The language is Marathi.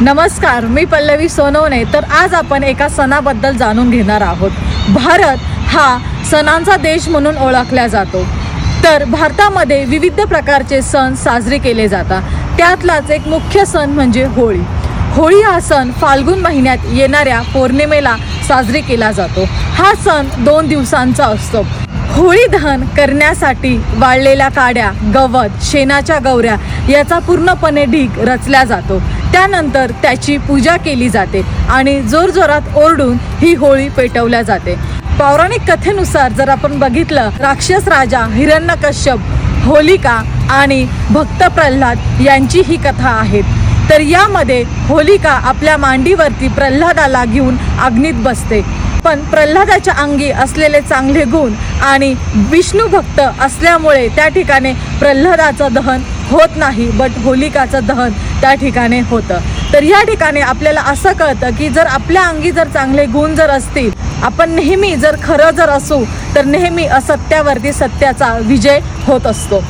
नमस्कार मी पल्लवी सोनवणे. तर आज आपण एका सणाबद्दल जाणून घेणार आहोत. भारत हा सणांचा देश म्हणून ओळखला जातो. तर भारतामध्ये विविध प्रकारचे सण साजरे केले जातात. त्यातलाच एक मुख्य सण म्हणजे होळी. होळी हा सण फाल्गुन महिन्यात येणाऱ्या पौर्णिमेला साजरी केला जातो. हा सण दोन दिवसांचा असतो. होळी दहन करण्यासाठी वाळलेल्या काड्या गवत शेणाच्या गौऱ्या याचा पूर्णपणे ढीग रचला जातो. त्यानंतर त्याची पूजा केली जाते आणि जोरजोरात ओरडून ही होळी पेटवल्या जाते. पौराणिक कथेनुसार जर आपण बघितलं राक्षस राजा हिरण्यकश्यप होलिका आणि भक्त प्रल्हाद यांची ही कथा आहे. तर यामध्ये होलिका आपल्या मांडीवरती प्रल्हादाला घेऊन अग्नीत बसते. पण प्रल्हादाच्या अंगी असलेले चांगले गुण आणि विष्णू भक्त असल्यामुळे त्या ठिकाणी प्रल्हादाचं दहन होत नाही बट होलिकाचं दहन त्या ठिकाणी होतं. तर या ठिकाणी आपल्याला असं कळतं की जर आपल्या अंगी जर चांगले गुण जर असतील आपण नेहमी जर खरं जर असू तर नेहमी असत्यावरती सत्याचा विजय होत असतो.